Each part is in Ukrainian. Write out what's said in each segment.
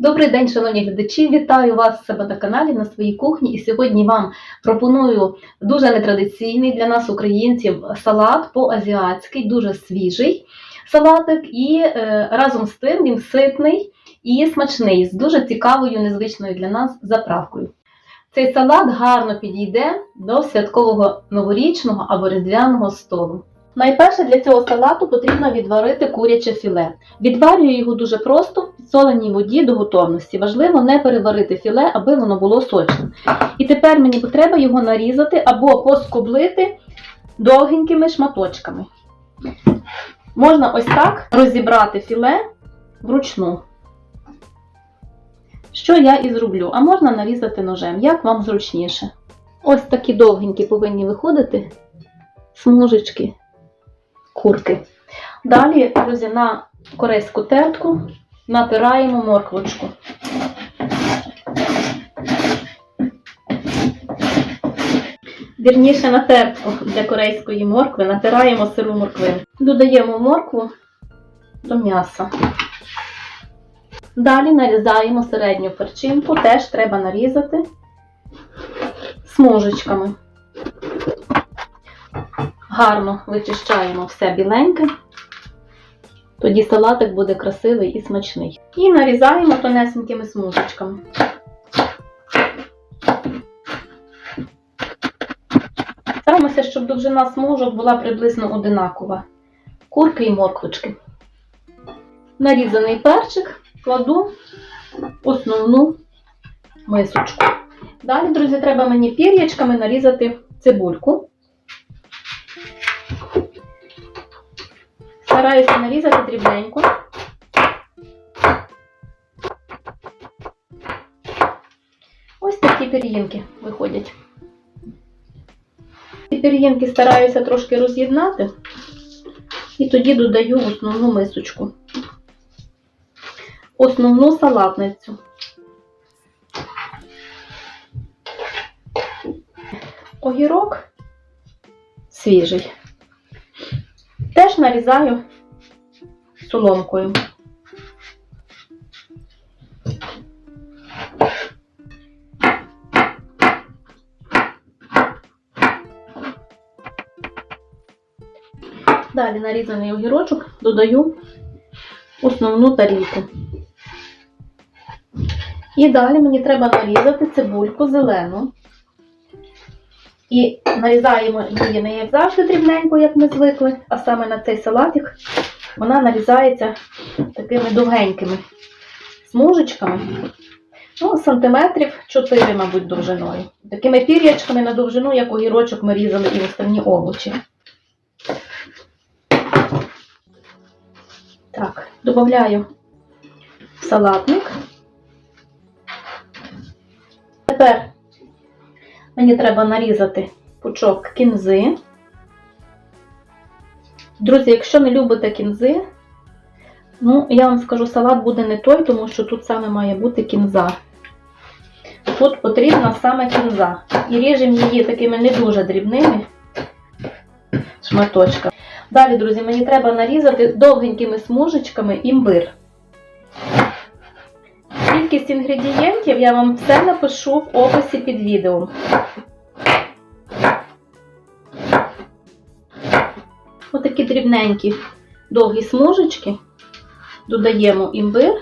Добрий день, шановні глядачі! Вітаю вас себе на каналі на своїй кухні. І сьогодні вам пропоную дуже нетрадиційний для нас, українців, салат по-азіатськи, дуже свіжий салатик, і е, разом з тим він ситний і смачний, з дуже цікавою, незвичною для нас заправкою. Цей салат гарно підійде до святкового новорічного або різдвяного столу. Найперше для цього салату потрібно відварити куряче філе. Відварюю його дуже просто в підсоленій воді до готовності. Важливо не переварити філе, аби воно було сочним. І тепер мені треба його нарізати або поскоблити довгенькими шматочками. Можна ось так розібрати філе вручну. Що я і зроблю, а можна нарізати ножем, як вам зручніше. Ось такі довгенькі повинні виходити смужечки курки. Далі, друзі, на корейську тертку натираємо морквочку. Вірніше на тертку для корейської моркви натираємо сиру морквину. Додаємо моркву до м'яса. Далі нарізаємо середню перчинку, теж треба нарізати смужечками. Гарно вичищаємо все біленьке, тоді салатик буде красивий і смачний. І нарізаємо тонесенькими смужечками. Стараємося, щоб довжина смужок була приблизно одинакова. Курки і морквочки. Нарізаний перчик кладу в основну мисочку. Далі, друзі, треба мені пір'ячками нарізати цибульку. Стараюся нарізати дрібненько. Ось такі пір'їнки виходять. Ці пір'їнки стараюся трошки роз'єднати і тоді додаю в основну мисочку. Основну салатницю. Огірок свіжий. Теж нарізаю соломкою. Далі нарізаний огірочок додаю основну тарілку. І далі мені треба нарізати цибульку зелену. І нарізаємо її не як завжди дрібненько, як ми звикли, а саме на цей салатик вона нарізається такими довгенькими смужечками. Ну, сантиметрів 4, мабуть, довжиною. Такими пір'ячками на довжину, як огірочок ми різали і останні овочі. Так, додаю салатник. Тепер Мені треба нарізати пучок кінзи. Друзі, якщо не любите кінзи, ну, я вам скажу, салат буде не той, тому що тут саме має бути кінза. Тут потрібна саме кінза. І ріжемо її такими не дуже дрібними шматочками. Далі, друзі, мені треба нарізати довгенькими смужечками імбир. Кількість інгредієнтів я вам все напишу в описі під відео. Отакі дрібненькі довгі смужечки. Додаємо імбир.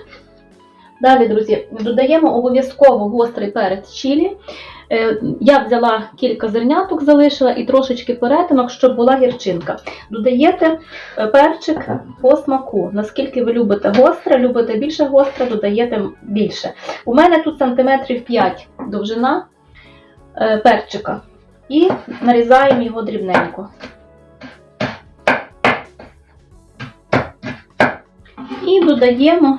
Далі, друзі, додаємо обов'язково гострий перець чилі. Е, Я взяла кілька зерняток, залишила і трошечки перетинок, щоб була гірчинка. Додаєте е, перчик по смаку. Наскільки ви любите гостре, любите більше гостре, додаєте більше. У мене тут сантиметрів 5 довжина е, перчика. І нарізаємо його дрібненько. І додаємо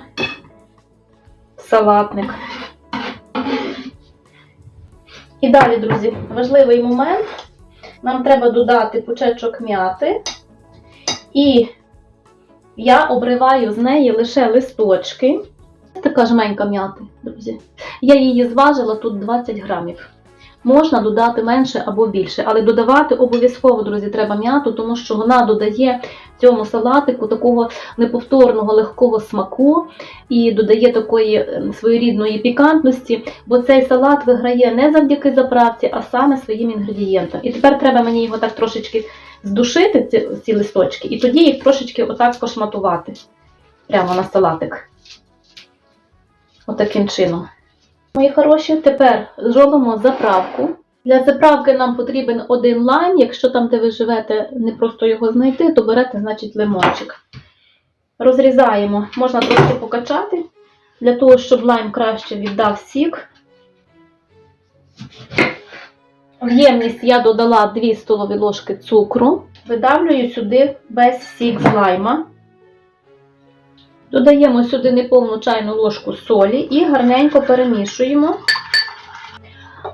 салатник. І далі, друзі, важливий момент. Нам треба додати пучечок м'яти. І я обриваю з неї лише листочки. Це така жменька м'яти, друзі. Я її зважила тут 20 грамів. Можна додати менше або більше. Але додавати обов'язково, друзі, треба м'яту, тому що вона додає цьому салатику такого неповторного легкого смаку і додає такої е, своєрідної пікантності, бо цей салат виграє не завдяки заправці, а саме своїм інгредієнтам. І тепер треба мені його так трошечки здушити, ці, ці листочки, і тоді їх трошечки отак пошматувати прямо на салатик. Отаким чином. Мої хороші, тепер зробимо заправку. Для заправки нам потрібен один лайм. Якщо там, де ви живете, не просто його знайти, то берете, значить, лимончик. Розрізаємо, можна трошки покачати, для того, щоб лайм краще віддав сік. В ємність я додала 2 столові ложки цукру. Видавлюю сюди весь сік з лайма. Додаємо сюди неповну чайну ложку солі і гарненько перемішуємо.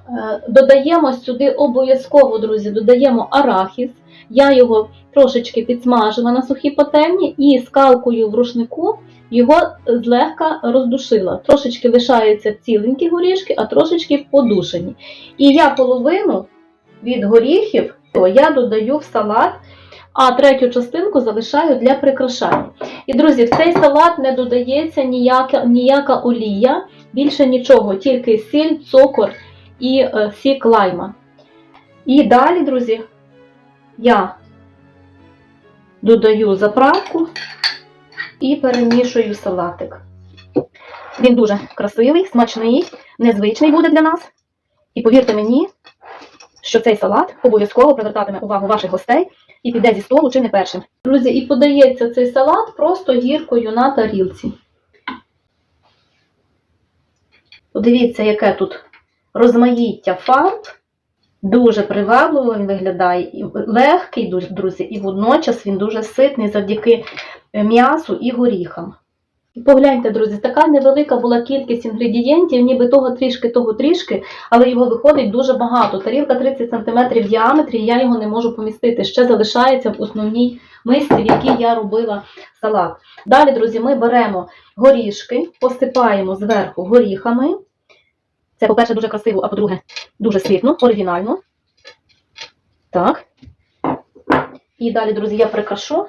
Е, Додаємо сюди обов'язково, друзі, додаємо арахіс. Я його трошечки підсмажила на сухій пательні і скалкою в рушнику його злегка роздушила. Трошечки лишаються ціленькі горішки, а трошечки подушені. І я половину від горіхів я додаю в салат, а третю частинку залишаю для прикрашання. І, друзі, в цей салат не додається ніяка, ніяка олія, більше нічого, тільки сіль, цукор і е, сік лайма. І далі, друзі, я додаю заправку і перемішую салатик. Він дуже красивий, смачний, незвичний буде для нас. І повірте мені, що цей салат обов'язково привертатиме увагу ваших гостей і піде зі столу чи не першим. Друзі, і подається цей салат просто гіркою на тарілці. Подивіться, яке тут розмаїття фарб. Дуже привабливо він виглядає, легкий, друзі, і водночас він дуже ситний завдяки м'ясу і горіхам. Погляньте, друзі, така невелика була кількість інгредієнтів, ніби того трішки, того трішки, але його виходить дуже багато. Тарілка 30 см в діаметрі, і я його не можу помістити. Ще залишається в основній мисці, в якій я робила салат. Далі, друзі, ми беремо горішки, посипаємо зверху горіхами. Це, по-перше, дуже красиво, а по-друге, дуже світно, оригінально. Так. І далі, друзі, я прикрашу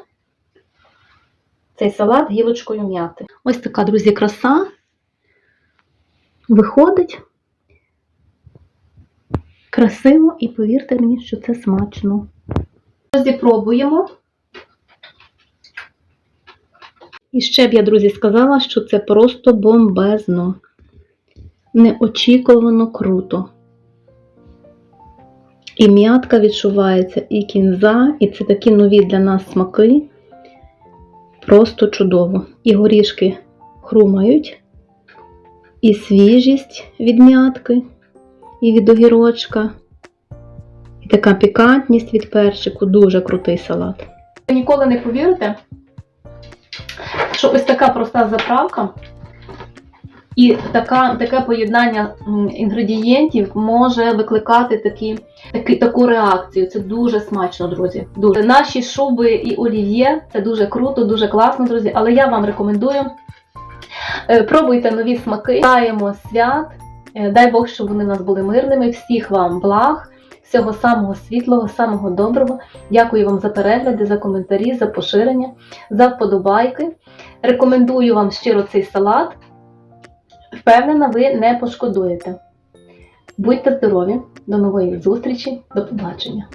цей салат гілочкою м'яти. Ось така, друзі, краса виходить. Красиво і повірте мені, що це смачно. Друзі, пробуємо. І ще б я, друзі, сказала, що це просто бомбезно. Неочікувано круто. І м'ятка відчувається, і кінза, і це такі нові для нас смаки. Просто чудово. І горішки хрумають, і свіжість від м'ятки, і від огірочка, і така пікантність від перчику. Дуже крутий салат. Ви ніколи не повірите, що ось така проста заправка і така, таке поєднання інгредієнтів може викликати такі, такі, таку реакцію. Це дуже смачно, друзі. Дуже. Наші шуби і олів'є це дуже круто, дуже класно, друзі. Але я вам рекомендую. е, Пробуйте нові смаки. Вітаємо свят. Е, Дай Бог, щоб вони у нас були мирними. Всіх вам благ, всього самого світлого, самого доброго. Дякую вам за перегляди, за коментарі, за поширення, за вподобайки. Рекомендую вам щиро цей салат. Впевнена, ви не пошкодуєте. Будьте здорові, до нової зустрічі, до побачення!